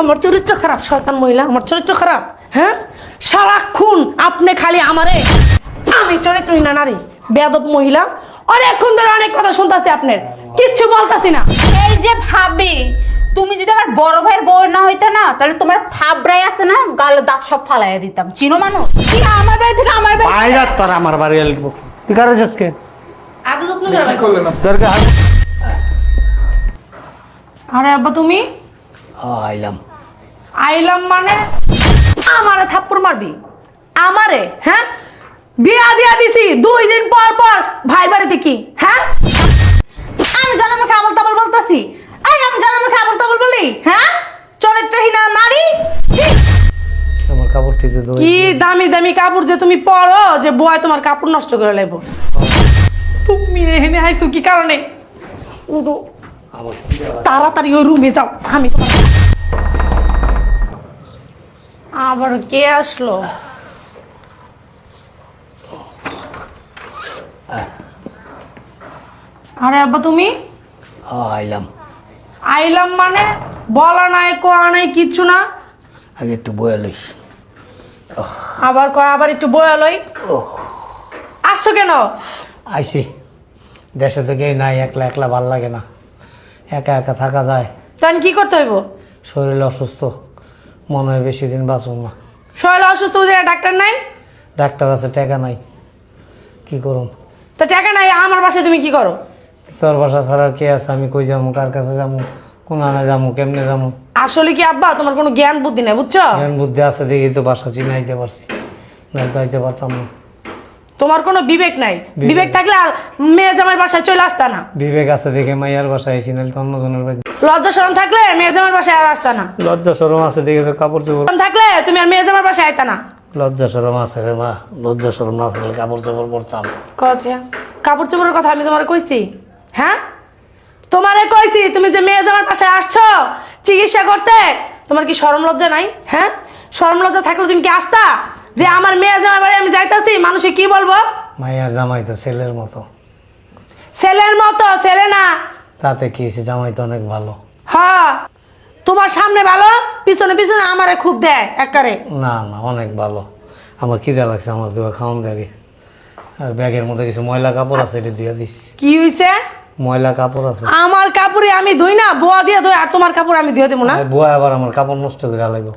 আমার চরিত্র খারাপ শয়তান মহিলা আমার চরিত্র খারাপ হ্যাঁ? সারাক্ষণ আপনি খালি আমারে আমি চরিত্রহীন নারী বেয়াদব মহিলা অনেকক্ষণ ধরে অনেক কথা শুনতাছি আপনার কিচ্ছু বলতাছি না। এই যে ভাবি তুমি যদি আমার বড় ভাইয়ের বউ না হইতে না তাহলে তোমার থাবড়াই আছে না গালে দাঁত সব ফালাইয়া দিতাম। চিনো মানুষ? কি আমার বাড়ি থেকে আমার বাড়ি বাইরে তোর আমার বাড়ি এলবো তুই কারও যাসকে আদৌ রাখো। করলেন তোরকে আরে আব্বা তুমি? আইলাম। আইলাম মানে? আমারে থাপ্পড় মারবি? আমারে হ্যাঁ? বিয়া দিয়া দিছি দুই দিন পর পর। ভাই বাড়িতে কি হ্যাঁ? আমি জানানো খাবল তাবল বলতেছি। এই আমি জানানো খাবল তাবল বলি হ্যাঁ? চরিত্রহীন নারী! আমার কাপড় কি দামি দামি কাপড় যে তুমি পরো যে বয় তোমার কাপড় নষ্ট করে লাইব। তুমি এখানে আইছো কি কারণে? উঠো তাড়াতাড়ি ওই রুমে যাও। আমি আবার কে আসলো? আরে আব্বা তুমি? আইলাম। আইলাম মানে? বলা নাই কোয়া নাই কিচ্ছু না? আগে একটু বয়ে লই। আবার কয় আবার একটু বয়ালই আসছো কেন? আইসি দেশে থেকে নাই একলা একলা ভালো লাগে না। একা একা থাকা যায়। তখন কি করতে হইব? শরীর অসুস্থ মনে হয় বেশি দিন বাঁচব না। শরীর অসুস্থ বুঝে ডাক্তার নাই? ডাক্তার আছে টাকা নাই। কি করুম? তো টাকা নাই আমার বাসায় তুমি কি করো? তোর বাসা ছাড়া কে আছে? আমি কই যাব? কার কাছে যাব? কোন আনে যাব? কেমনে যাব? আসলে কি আব্বা তোমার কোনো জ্ঞান বুদ্ধি নাই বুঝছ? জ্ঞান বুদ্ধি আছে দেখি তো বাসা চিনাইতে পারছি। না যাইতে পারতাম না। তোমার কোনো বিবেক নাই। বিবেক থাকলে আর মেয়ে জামাই বাসায় চলে আসতা না। বিবেক আছে দেখে মাইয়ার বাসায় আইসি নাহলে তো অন্যজনের বাড়ি। লজ্জা শরম থাকলে মেয়ে জামাই বাসায় আর আসতা না। লজ্জা সরম আছে দেখে তো কাপড় চোপড় শরম থাকলে তুমি আর মেয়ে জামাই বাসায় আইতা না। লজ্জা সরম আছে রে মা লজ্জা সরম না থাকলে কাপড় চোপড় পরতাম। কছে কাপড় চোপড়ের কথা আমি তোমার কইছি হ্যাঁ? তোমারে কইছি তুমি যে মেয়ে জামার বাসায় আসছো চিকিৎসা করতে তোমার কি শরম লজ্জা নাই হ্যাঁ? শরম লজ্জা থাকলে তুমি কি আসতা? যে আমার মেয়ে জামাই বাড়ি আমি যাইতাছি মানুষে কি বলব? মাইয়ার জামাই তো ছেলের মতো। ছেলের মতো ছেলে না। তাতে কি হয়েছে? জামাই তো অনেক ভালো। হ্যাঁ তোমার সামনে ভালো পিছনে পিছনে আমারে খুব দেয় একবারে না না অনেক ভালো। আমার কি খিদে লাগছে আমার দুয়া খাওয়ান দেখে আর ব্যাগের মধ্যে কিছু ময়লা কাপড় আছে এটা দিয়ে দিস। কি হইছে? ময়লা কাপড় আছে। আমার কাপড়ে আমি ধুই না বোয়া দিয়ে ধুই আর তোমার কাপড় আমি ধুয়ে দেবো না। বুয়া আবার আমার কাপড় নষ্ট করে লাগবে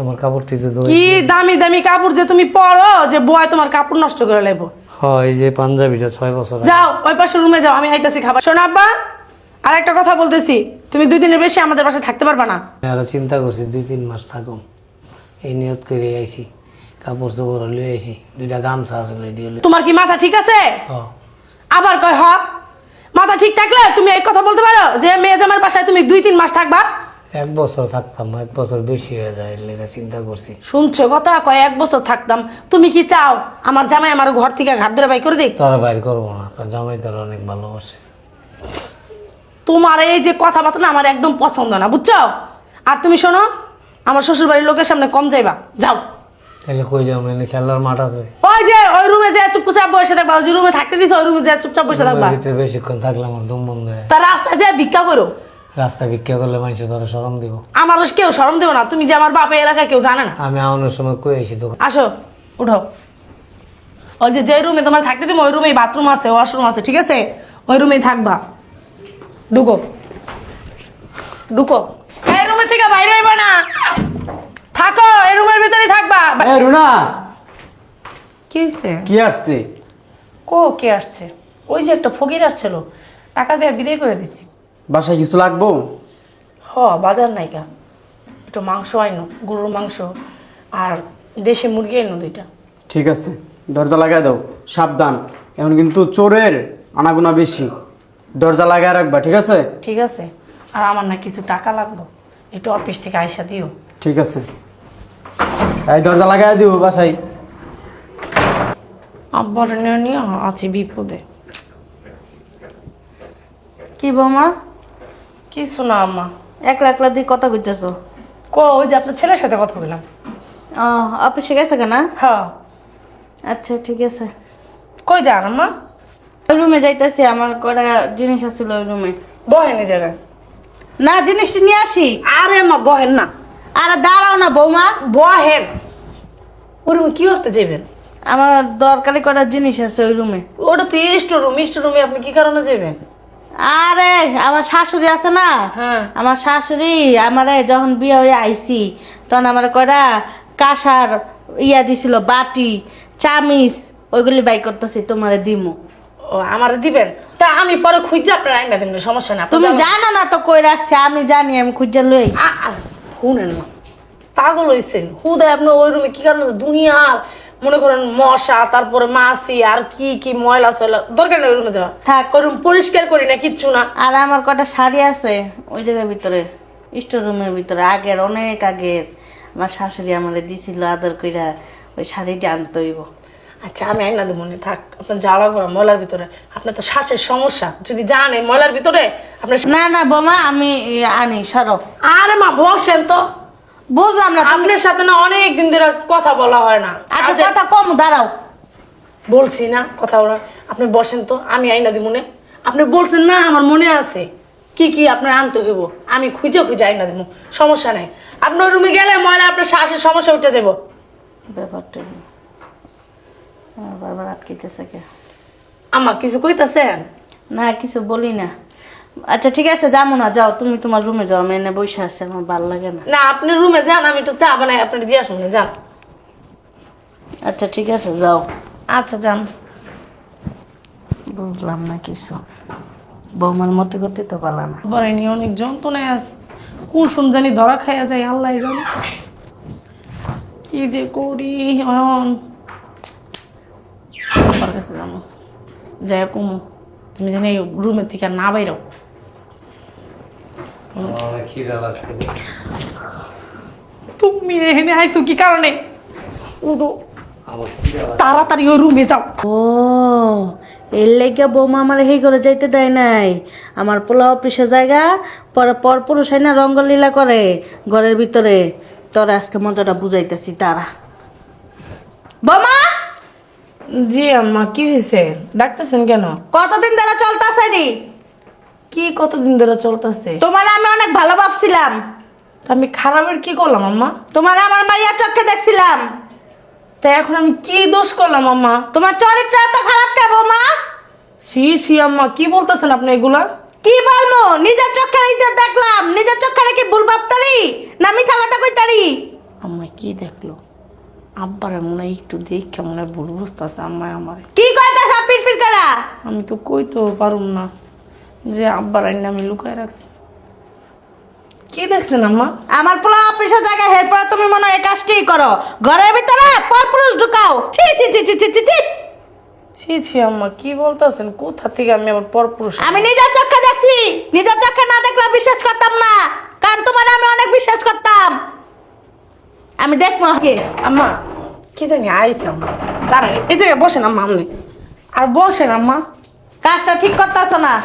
আমার কাপড় তো কি দামি দামি কাপড় যে তুমি পরো যে বয় তোমার কাপড় নষ্ট করে লাগবো হয় যে পাঞ্জাবিটা ছয় বছর আগে। যাও ওই রুমে যাও আমি আইতাছি খাবার। শোনো আব্বা আর একটা কথা বলতেছি তুমি দুই দিনের বেশি আমাদের বাসায় থাকতে পারবা না। আমি আরও চিন্তা করছি দুই তিন মাস থাকুম। এই নিয়ত করে আইছি কাপড় চোপড় আইছি দুইটা গামছা আছে লই দিয়ে তোমার কি মাথা ঠিক আছে? হ আবার কয় হক মাথা ঠিক থাকলে তুমি এই কথা বলতে পারো যে মেয়ে জামার বাসায় তুমি দুই তিন মাস থাকবা? এক বছর থাকতাম এক বছর বেশি হয়ে যায় লেগে চিন্তা করছি। শুনছো কথা কয় এক বছর থাকতাম। তুমি কি চাও আমার জামাই আমার ঘর থেকে ঘাট ধরে বাই করে দিক? তোরা বাইর করব না তোর জামাই তোর অনেক ভালোবাসে। তোমার এই যে কথাবার্তা না আমার একদম পছন্দ না বুঝছ? আর তুমি শোনো আমার শ্বশুর বাড়ির লোকের সামনে কম যাইবা। যাও। তাহলে কই যাও এনে খেলার মাঠ আছে। ওই যে ওই রুমে যে চুপচাপ বসে থাকবা ওই রুমে থাকতে দিছো ওই রুমে যে চুপচাপ বসে থাকবা। বেশিক্ষণ থাকলে আমার দম বন্ধ হয় তার রাস্তায় যে ভিক্ষা করো রাস্তা ভিক্ষা করলে মানুষ ধরে সরম দিব। আমার কেউ শরম দেবো না। তুমি যে আমার বাপের এলাকায় কেউ জানে না। আমি আউনের সময় কই আইছি দোকান? আসো উঠো। ওই যে যে রুমে তোমার থাকতে দিব ওই রুমেই বাথরুম আছে ওয়াশরুম আছে ঠিক আছে? ওই রুমেই থাকবা। ঢুকো। ঢুকো। এই রুমে থেকে বাইরে হইবা না। থাকো এই রুমের ভিতরেই থাকবা। বা- এ রুনা! কি হয়েছে কি আসছে? কো কে আসছে? ওই যে একটা ফকির আসছিল টাকা দিয়ে বিদায় করে দিছি। বাসায় কিছু লাগবো? হ বাজার নাইকা। একটু মাংস আইনো গরুর মাংস আর দেশি মুরগি আইনো দুইটা। ঠিক আছে দরজা লাগাই দাও সাবধান। এখন কিন্তু চোরের আনাগোনা বেশি। দরজা লাগাই রাখবা ঠিক আছে? ঠিক আছে আর আমার না কিছু টাকা লাগবে একটু অফিস থেকে আইসা দিও। ঠিক আছে। এই দরজা লাগাই দিও বাসায়। আব্বার নিয়ে আছি বিপদে। কি বৌমা? কিছু না আম্মা একলা একলা দিয়ে কথা কইতেছো? কো ওই যে আপনার ছেলের সাথে কথা বললাম। অফিসে গেছে কেনা? হ্যাঁ। আচ্ছা ঠিক আছে। কই যান আম্মা ওই রুমে যাইতেছি আমার কটা জিনিস আছিল ওই রুমে। বহেন এই জায়গায়। না জিনিসটি নিয়ে আসি। আরে মা বহেন না। আরে দাঁড়াও না বৌমা। বহেন। ওই রুমে কি করতে যাবেন আমার দরকারি করার জিনিস আছে ওই রুমে। ওটা তো স্টোর রুম স্টোর রুমে আপনি কি কারণে যাবেন আরে আমার শাশুড়ি আছে না? হ্যাঁ। আমার শাশুড়ি আমারে যখন বিয়ে হয়ে আইছি তখন আমার কয়টা কাঁসার ইয়া দিছিল বাটি চামিচ ওইগুলি বাই করতেছি তোমারে দিমু। ও আমার দিবেন? তা আমি পরে খুঁজে আপনার আইনা দিবেন সমস্যা না তুমি জানো। না তো কই রাখছি আমি জানি আমি খুঁজে লই। শুনেন না। পাগল হয়েছেন হুদায় আপনি ওই রুমে কি কারণে দুনিয়ার মনে করেন মশা তারপরে মাছি আর কি কি ময়লা সয়লা দরকার নেই রুমে যাওয়া থাক। ওই রুম পরিষ্কার করি না কিচ্ছু না। আর আমার কটা শাড়ি আছে ওই জায়গার ভিতরে স্টোর রুমের ভিতরে আগের অনেক আগের। আমার শাশুড়ি আমারে দিছিল আদর কইরা ওই শাড়িটা আনতে হইব। আচ্ছা আমি আইনা দেবো মনে থাক। আপনার যাওয়া লাগবো না ময়লার ভিতরে। আপনার তো শ্বাসের সমস্যা। যদি জানে ময়লার ভিতরে আপনার না না বোমা আমি আনি সরব আরে মা বসেন তো। বুঝলাম না তুমি আপনার সাথে না অনেক দিন ধরে কথা বলা হয় না। আচ্ছা আচ্ছা কথা কম দাঁড়াও। বলছি না কথা বলা আপনি বসেন তো আমি আইনা দিব মনে আপনি বলছেন না আমার মনে আছে। কি কি আপনার আনতে হইব আমি খুঁজে খুঁজে আইনা দিব সমস্যা নাই। আপনার রুমে গেলে ময়লা আপনার শ্বাসের সমস্যা উঠে যাব ব্যাপারটা কি? আমার বারবার আটকিতেছে কে? আমার কিছু কইতাছেন? না কিছু বলি না। আচ্ছা ঠিক আছে যাব না যাও তুমি তোমার রুমে যাও আমি এনে বসে আছি আমার ভালো লাগে না। না আপনি রুমে যান আমি একটু চা বানাই আপনি দিয়ে আসুন যান। আচ্ছা ঠিক আছে যাও। আচ্ছা যান। বুঝলাম না কিছু। বৌমার মতে করতে তো পালা না। বলেনি অনেক যন্ত্রণায় আছে। কোন জানি ধরা খাইয়া যায় আল্লাহ জানে। কি যে করি এখন। আমার কাছে যাব। যাই কমু তুমি জানি রুমের থেকে না বাইরাও। তুমি এখানে আইসো কি কারণে? উঠো। আমার তাড়াতাড়ি ওই রুমে যাও। ও এর লেগে বৌমা আমার হেই করে যাইতে দেয় নাই। আমার পোলা অফিসে জায়গা পরে পর পুরুষ হয় না রঙ্গলীলা করে ঘরের ভিতরে। তোর আজকে মজাটা বুঝাইতেছি তারা বৌমা! জি আম্মা কি হয়েছে ডাকতেছেন কেন? কতদিন ধরে চলতেছে নি কি কতদিন ধরে চলতেছে? তোমার আমি অনেক ভালো ভাবছিলাম। তা আমি খারাপের কি করলাম আম্মা? তোমার আমার মাইয়া চোখে দেখছিলাম। তা এখন আমি কি দোষ করলাম আম্মা? তোমার চরিত্র এত খারাপ কে বৌমা সি সি আম্মা কি বলতেছেন আপনি এগুলা? কি বলব? নিজের চোখে এইটা দেখলাম নিজের চোখে কি ভুল ভাবতারি? না মিছা কথা কইতারি? আম্মা কি দেখল? আব্বারে মনে হয় একটু দেখে মনে হয় ভুল বুঝতেছে আম্মায় আমারে। কি কইতাছ পিরপির করা আমি তো কইতেও পারুম না। যে আব্বার আইন আমি লুকায় রাখছি। কি দেখছেন আম্মা? আমার পোলা অফিসের জায়গায় এরপর তুমি মনে হয় এই কাজটি করো? ঘরের ভিতরে পরপুরুষ ঢুকাও। ছি ছি ছি ছি ছি ছি ছি। ছি ছি আম্মা কি বলতেছেন? কোথা থেকে আমি আবার পরপুরুষ? আমি নিজের চোখে দেখছি। নিজের চোখে না দেখলে বিশ্বাস করতাম না। কারণ তোমার আমি অনেক বিশ্বাস করতাম। আমি দেখব আগে। আম্মা কি জানি আইসে আম্মা। দাঁড়ান এই জায়গায় বসেন আম্মা আপনি। আর বসেন আম্মা। কাজটা ঠিক করতেছো না।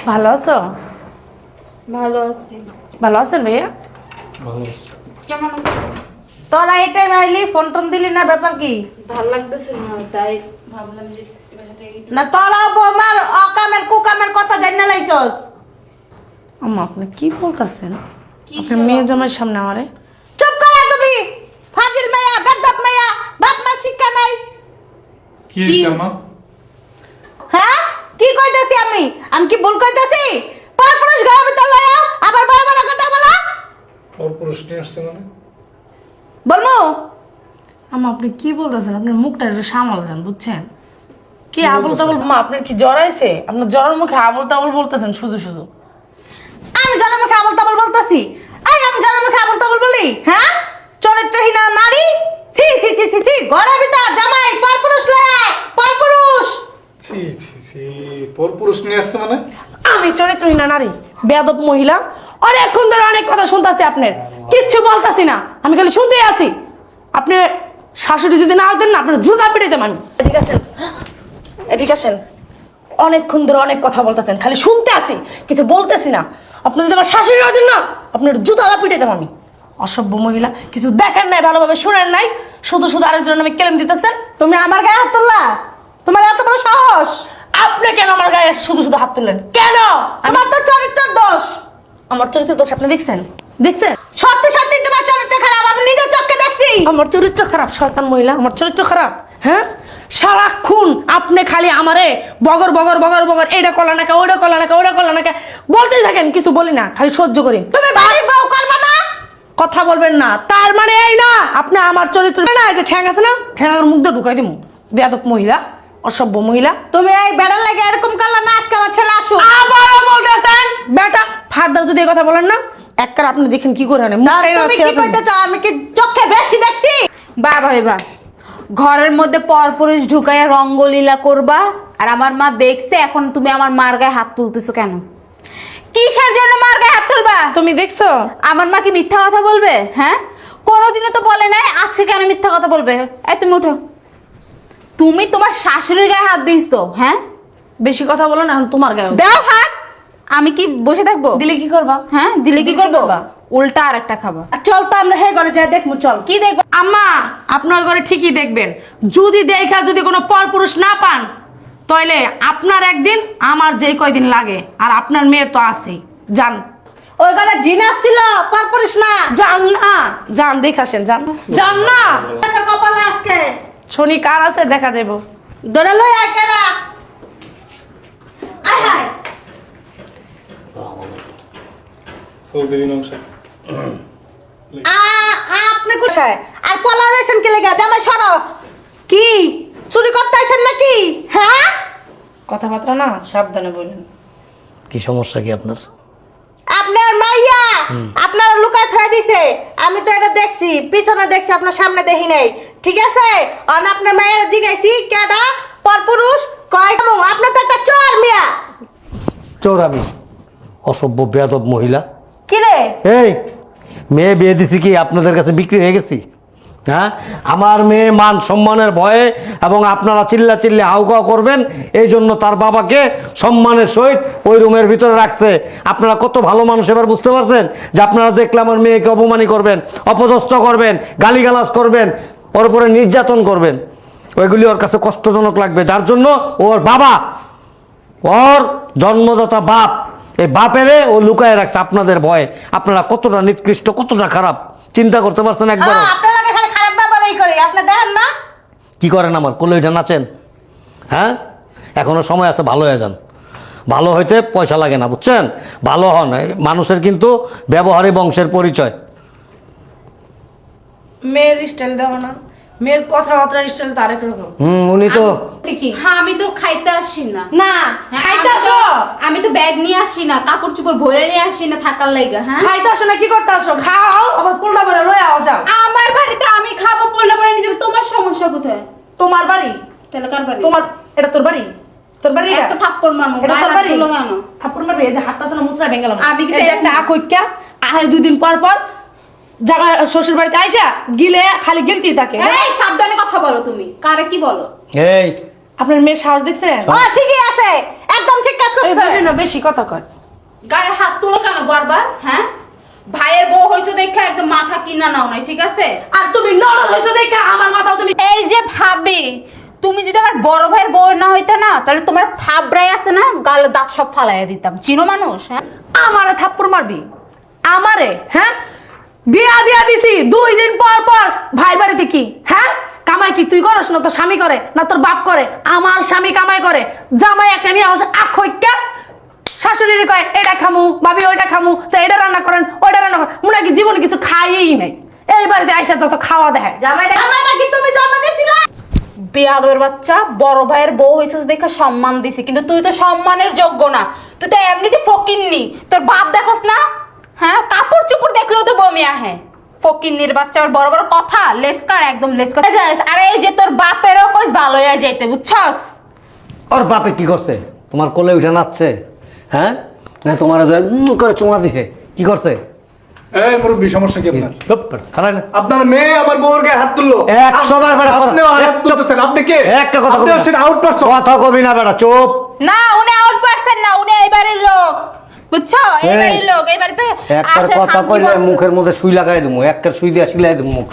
ভালো আছো? ভালো আছি। ভালো আছেন ভাইয়া? কেমন আছো তোরা এটাই নাইলি ফোন টোন দিলি না ব্যাপার কি? ভালো লাগতেছিল না তাই ভাবলাম যে না বৌমার অকামের কুকামের কথা জানি না লাইছস? আম্মা আপনি কি বলতেছেন? আপনার মেয়ে জামাইয়ের সামনে আমারে? চুপ করো তুমি! ফাজিল মেয়া বেদব মেয়া বাপ মা শিক্ষা নাই। কি হ্যাঁ? কি কইতাছি আমি? আমি কি ভুল কইতাছি? পরপুরুষ ঘরের ভিতর লয়া আবার বড় বড় কথা বলা। ওর পুরুষ নিয়ে আসছে মানে? বলমু। আম্মা আপনি কি বলতেছেন? আপনার মুখটা একটু সামাল দেন বুঝছেন? কি আবল তাবল? মা আপনার কি জ্বর আইছে আপনার জ্বরের মুখে আবল তাবল বলতেছেন শুধু শুধু। আমি মুখে খাবল তাবল বলতাছি? এই আমি মুখে খাবল তাবল বলি? হ্যাঁ? চরিত্রহীন নারী? ছি ছি ছি ছি ছি ঘরের ভিতর জামাই পরপুরুষ লয়া পরপুরুষ। ছি ছি। ছি নিয়ে আসছে মানে? আমি চরিত্রহীনা নারী। বেয়াদব মহিলা। অনেকক্ষণ ধরে অনেক কথা শুনতেছি আপনার। কিচ্ছু বলতাছি না। আমি খালি শুনতেই আছি। আপনি শাশুড়ি যদি না হতেন না আপনার জুতা পেটাইতাম আমি। এদিকে আসেন। এদিকে আসেন। অনেকক্ষণ ধরে অনেক কথা বলতেছেন। খালি শুনতে আসি কিছু বলতেছি না। আপনি যদি আমার শাশুড়ি হতেন না আপনার জুতাটা পিটাইতাম আমি। অসভ্য মহিলা। কিছু দেখেন নাই ভালোভাবে শুনেন নাই। শুধু শুধু আরেকজন আমি কেলেম দিতেছেন। তুমি আমার গায়ে হাত তুললা? তোমার এত বড় সাহস? আপনি কেন আমার গায়ে শুধু শুধু হাত তুললেন? কেন? আমার তো চরিত্রের দোষ। আমার চরিত্র দোষ আপনি দেখছেন? দেখছেন? সত্যি সত্যি তোমার চরিত্র খারাপ আমি নিজের চোখে দেখছি। আমার চরিত্র খারাপ শয়তান মহিলা আমার চরিত্র খারাপ হ্যাঁ? সারাক্ষণ আপনি খালি আমারে বগর বগর বগর বগর এটা কলা নাকা ওটা করলা নাকা ওটা করলা নাকা বলতেই থাকেন কিছু বলি না খালি সহ্য করি। তুমি বাড়ির বউ করবে না? কথা বলবেন না তার মানে এই না আপনি আমার চরিত্র না এই যে ঠ্যাং আছে না ঠ্যাঙের মুখ দিয়ে ঢুকাই দিমু বেয়াদব মহিলা। অসভ্য মহিলা। তুমি এই বেড়ার লাগে এরকম করলে না আজকে আমার ছেলে আসুক। আবারও বলতেছেন বেটা ফার্দার যদি এই কথা বলেন না একবার আপনি দেখেন কি করে আনে মুখটা তুমি কি কইতে চাও? আমি কি চোখে বেশি দেখছি? বাবা বাবা ঘরের মধ্যে পরপুরুষ ঢুকাইয়া রঙ্গলীলা করবা আর আমার মা দেখছে এখন তুমি আমার মার গায়ে হাত তুলতেছো কেন? কিসের জন্য মার গায়ে হাত তুলবা? তুমি দেখছ? আমার মা কি মিথ্যা কথা বলবে? হ্যাঁ? কোনোদিনও তো বলে নাই আজকে কেন মিথ্যা কথা বলবে? এই তুমি উঠো। তুমি তোমার শাশুড়ির গায়ে হাত দিস তো হ্যাঁ? বেশি কথা বলো না এখন তোমার গায়ে দাও হাত! আমি কি বসে থাকব? দিলে কি করবা? হ্যাঁ দিলে কি করব? উল্টা আর একটা খাবা চল তো আমরা হে ঘরে যাই দেখব চল। কি দেখব? আম্মা আপনার ঘরে ঠিকই দেখবেন। যদি দেখা যদি কোনো পরপুরুষ না পান তাহলে আপনার একদিন আমার যেই কয়দিন লাগে আর আপনার মেয়ের তো আছেই। যান। ওই ঘরে জিন আসছিল পরপুরুষ না। যান না যান দেখাসেন যান। যান না। কপালে শনি কার আছে দেখা যাব ধরে লই আয় কেডা? আয় হায়। সৌদি নমস্কার আ আপনি কোথায়? আর পলা রয়েছেন কে লেগে? জামাই সরো। কি? চুরি করতে আইছেন নাকি? হ্যাঁ? কথাবার্তা না সাবধানে বললেন কি সমস্যা কি আপনার? আপনার মাইয়া আপনার লুকায় থয়ে দিছে। আমি তো এটা দেখছি পিছনে দেখছি আপনার সামনে দেখি নাই। ঠিক আছে? অন আপনার মায়ের জিগাইছি কেডা? পরপুরুষ কয় কেমন? আপনার তো একটা চোর মিয়া। চোর আমি। অসভ্য বেয়াদব মহিলা। কি রে? এই মেয়ে বিয়ে দিছি কি আপনাদের কাছে বিক্রি হয়ে গেছি? হ্যাঁ? আমার মেয়ে মান সম্মানের ভয়ে এবং আপনারা চিল্লা চিল্লে হাউকাও করবেন, এই জন্য তার বাবাকে সম্মানের সহিত ওই রুমের ভিতরে রাখছে। আপনারা কত ভালো মানুষ এবার বুঝতে পারছেন? যে আপনারা দেখলে আমার মেয়েকে অপমানি করবেন, অপদস্থ করবেন, গালিগালাজ করবেন, ওর উপরে নির্যাতন করবেন। ওইগুলি ওর কাছে কষ্টজনক লাগবে। যার জন্য ওর বাবা, ওর জন্মদাতা বাপ, এই বাপেরে ও লুকায় রাখছে আপনাদের ভয়ে। আপনারা কতটা নিকৃষ্ট, কতটা খারাপ, চিন্তা করতে পারছেন একবার হ্যাঁ, আপনার লাগে খালি খারাপ ব্যবহারই করি আপনি দেখেন না। কি করেন আমার? কোলে নাচেন হ্যাঁ? এখনও সময় আছে ভালো হয়ে যান। ভালো হইতে পয়সা লাগে না বুঝছেন? ভালো হন মানুষের কিন্তু ব্যবহারে বংশের পরিচয়। মেয়ের স্টাইল দেওয়া না। মেয়ের কথাবার্তার স্টাইল তো আরেক রকম। হুম উনি তো ঠিকই হ্যাঁ আমি তো খাইতে আসি না। না হ্যাঁ, খাইতে আসো। আমি তো ব্যাগ নিয়ে আসি না কাপড় চোপড় ভরে নিয়ে আসি না থাকার লাগে হ্যাঁ? খাইতে আসো না কি করতে আসো? খাও আবার পোল্টা লয়ে আও যাও আমার বাড়িতে আমি খাব পড়লে পরে নিয়ে যাব তোমার সমস্যা কোথায় তোমার বাড়ি? তাহলে কার বাড়ি? তোমার এটা তোর বাড়ি? তোর বাড়ি একটা থাপ্পড় এটা তোর বাড়ি? থাপ্পড় মারবে এই যে হাতটা মুচড়া ভেঙে গেলাম। আমি একটা আহে দুই দিন পর পর জামা শ্বশুর বাড়িতে আইসা গিলে খালি গিলতেই থাকে। এই সাবধানে কথা বলো তুমি। কারে কি বলো? এই। আপনার মেয়ের সাহস দেখছেন ও ঠিকই আছে। একদম ঠিক কাজ করছে। বেশি কথা কয়। গায়ে হাত তুলো কেন বারবার হ্যাঁ? ভাইয়ের বউ হইছো দেখে একদম মাথা কিনা নাও নাই ঠিক আছে? আর তুমি হইছো দেখে আমার মাথাও তুমি এই যে ভাবি তুমি যদি আমার বড় ভাইয়ের বউ না হইতে না তাহলে তোমার আছে না? গালে দাঁত সব ফালাইয়া দিতাম। চিনো মানুষ হ্যাঁ? আমারে থাপ্পড় মারবি? আমারে হ্যাঁ? বিয়া দিয়া দিছি দুই দিন পর পর। ভাই বাড়িতে কি হ্যাঁ? কামাই কি তুই করস না? তোর স্বামী করে না তোর বাপ করে? আমার স্বামী কামাই করে। জামাই একটা নিয়ে আসে আখৈক্যা শাশুড়ির কয় এটা খামু ভাবি ওইটা খামু তো এটা রান্না করেন ওইটা রান্না করেন। মনে হয় কি জীবনে কিছু খাইয়েই নাই। এই বাড়িতে আইসা যত খাওয়া দেয়। জামাই জামাই নাকি তুমি বেয়াদবের বাচ্চা বড় ভাইয়ের বউ হইছিস দেখে সম্মান দিছি কিন্তু তুই তো সম্মানের যোগ্য না। তুই তো এমনিতে ফকিননি। তোর বাপ দেখোস না? হ্যাঁ কাপড় চোপড় দেখলেও তো বমি আহে। ফকিন্নির বাচ্চা আর বড় বড় কথা লেসকার একদম লেসকার। আরে এই যে তোর বাপেরও কইস ভালো হয়ে যাইতে বুঝছস? ওর বাপে কি করছে? তোমার কোলে উঠে নাচছে? হ্যাঁ? না তোমার যে করে চুমা দিছে। কি করছে? এই মুরব্বী সমস্যা কি আপনার? খারাপ না। আপনার মেয়ে আমার বউর গায়ে হাত তুললো। একশো বার বেটা কথা- হাত তুলতেছেন আপনি কে? একটা কথা আপনি হচ্ছেন আউট পারসন কথা কবি না বেটা চুপ। না উনি আউট না উনি লোক। বুঝছ? লোক কথা কইলে মুখের মধ্যে সুই লাগাই দেবো একটার সুই দিয়ে সিলাই দেবো মুখ।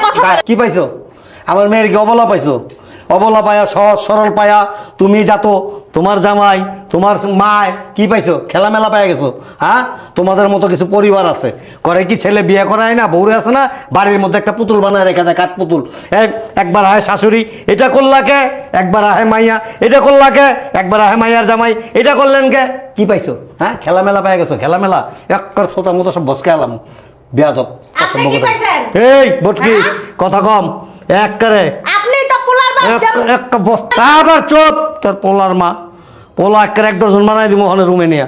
কথা কি পাইছো? আমার মেয়ের কি অবলা পাইছো? অবলা পায়া সহজ সরল পায়া। তুমি যাতো তোমার জামাই তোমার মায় কি পাইছো? খেলামেলা পায়া গেছো হ্যাঁ? তোমাদের মতো কিছু পরিবার আছে। করে কি ছেলে বিয়ে করায় না বউরে আছে না? বাড়ির মধ্যে একটা পুতুল বানায় রেখে দেয় কাঠ পুতুল। একবার আহে শাশুড়ি এটা করলাকে একবার আহে মাইয়া এটা করলাকে একবার আহে মাইয়ার জামাই এটা করলেন কে? কি পাইছো? হ্যাঁ? খেলামেলা পায়া গেছো খেলামেলা। একবার ছোটা মতো সব বসকে আলাম বেয়াদব এই বটকি? কথা কম। এক করে আপনি তো পোলার বাচ্চা এক- একটা বস্তা আবার চুপ। তোর পোলার মা। পোলা এক এক ডজন বানাই দিব ওখানে রুমে নিয়ে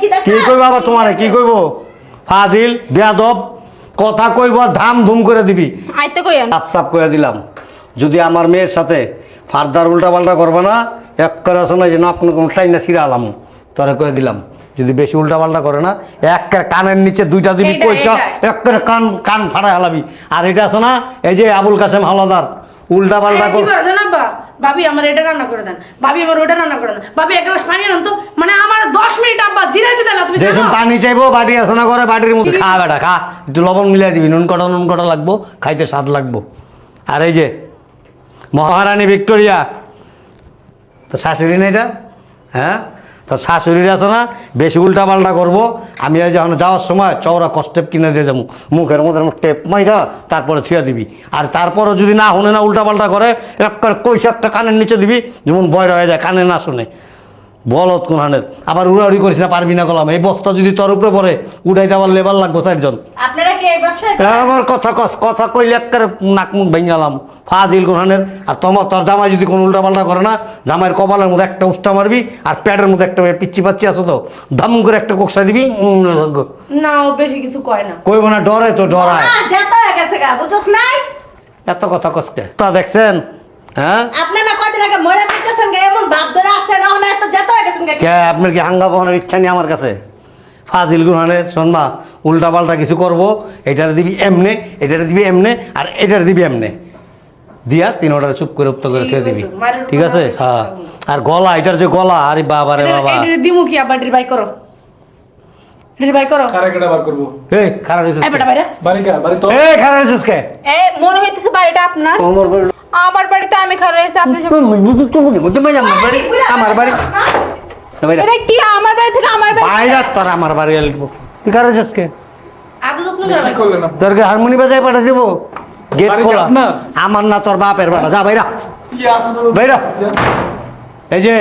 কি দেখছ? কি আবার তোমারে? কি কইব? ফাজিল বেয়াদব। কথা কইব ধাম ধুম করে দিবি। সাপ সাপ করে দিলাম। যদি আমার মেয়ের সাথে ফার্দার উল্টা পাল্টা করবে না এক করে আসো না যে না কোনো কোনো টাইম না ছিঁড়ে আলাম। তোরে করে দিলাম। যদি বেশি উল্টা পাল্টা করে না এক কানের নিচে দুইটা দিবি পয়সা এক করে কান কান ফাটাই হালাবি। আর এটা আছে না এই যে আবুল কাসেম হাওলাদার। উল্টা পাল্টা এই কি কর জানো আব্বা? ভাবি আমার এটা রান্না করে দেন। ভাবি আমার ওটা রান্না করে দেন। ভাবি এক গ্লাস পানি আনতো মানে আমার দশ মিনিট আব্বা জিরাইতে দেন তুমি দেখুন পানি চাইব বাটি আছে না করে বাটির মধ্যে খা বেটা খা। একটু লবণ মিলাই দিবি নুন কটা নুন কটা লাগবো খাইতে স্বাদ লাগবো। আর এই যে মহারানী ভিক্টোরিয়া। তো শাশুড়ি না এটা? হ্যাঁ? তো শাশুড়ির আছে না, বেশি উল্টা পাল্টা করব। আমি এই যখন যাওয়ার সময় চওড়া কষ্টেপ কিনে দিয়ে যাব। মুখের মধ্যে টেপ মাইরা তারপরে থুয়া দিবি। আর তারপরে যদি না শুনে না উল্টা পাল্টা করে এক কইসা একটা কানের নিচে দিবি, যেমন বয়রা হয়ে যায়, কানে না শুনে। বলত কোনহানের আবার উড়াউড়ি করিস না পারবি না কলাম। এই বস্তা যদি তোর উপরে পড়ে উঠাইতে আবার লেবার লাগবো চারজন। আমার কথা কস কথা কইলে একবারে নাক মুখ ভেঙালাম। ফাজিল কোনহানের আর তোমার তোর জামাই যদি কোনো উল্টা পাল্টা করে না জামাইয়ের কপালের মধ্যে একটা উষ্টা মারবি আর প্যাডের মধ্যে একটা পিচ্ছি পাচ্ছি আছো তো ধাম করে একটা কোকসা দিবি না বেশি কিছু কয় না। কইব না ডরে তো ডরায়। এত কথা কসকে তা দেখছেন? হ্যাঁ? আপনারা কয়দিন আগে মরে দিতেছেন গা এমন ভাব ধরে আসছেন এখন এত যেত হয়ে গেছেন গা। কে আপনার কি হাঙ্গা বহনের ইচ্ছা নেই আমার কাছে? ফাজিল গুহানের শোনবা উল্টা পাল্টা কিছু করব এটার দিবি এমনে এটার দিবি এমনে আর এটার দিবি এমনে। দিয়া তিন অর্ডার চুপ করে উপ্ত করে ছেড়ে দিবি। ঠিক আছে? হ্যাঁ। আর গলা এটার যে গলা আরে বাবা রে বাবা। দিমু কি আব্বা এটির বাই করো। এটির বাই করো কারে কেটা বার করব এই খারাপ হয়েছিস এই বেটা বাইরে বাড়ি কা বাড়ি তো এই খারাপ হয়েছিস কে এ মনে হইতেছে বাড়িটা আপনার আমার বাড়ি আমার বাড়িতে আমি খারাপ আপনি সব- আমার বাড়ি আমার বাড়ি এটা কি আমার বাড়ি থেকে আমার বাড়ি বাইরে তোর আমার বাড়ি আসব তুই খারাপ কে আদৌ কোনো করলেন তোরকে হারমোনি বাজায় পাঠা দেবো গেট খোলা আমার না তোর বাপের বাড়া যা বাইরা বাইরা এই যে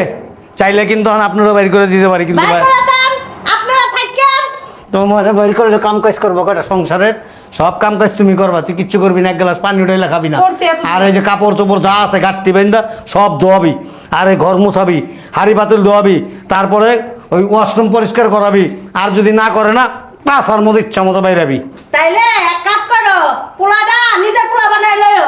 চাইলে কিন্তু আপনারও বাইর করে দিতে পারি কিন্তু বাই ভাই- করে দেন আপনারা থাকেন তোমার বাইর করলে কাম কাজ করব কটা সংসারের? সব কাম কাজ তুমি করবা তুই কিচ্ছু করবি না এক গ্লাস পানি উঠাইলে খাবি না। করছি এত- আর এই যে কাপড় চোপড় যা আছে গাঁটটি বেন্দা সব ধোয়াবি আর এই ঘর মুছাবি হাড়ি পাতিল ধোয়াবি তারপরে ওই ওয়াশরুম পরিষ্কার করাবি আর যদি না করে না পাশার মধ্যে ইচ্ছা মতো বাইরাবি। তাইলে এক কাজ করো পোলাটা নিজের পোলা বানাই লয়ো।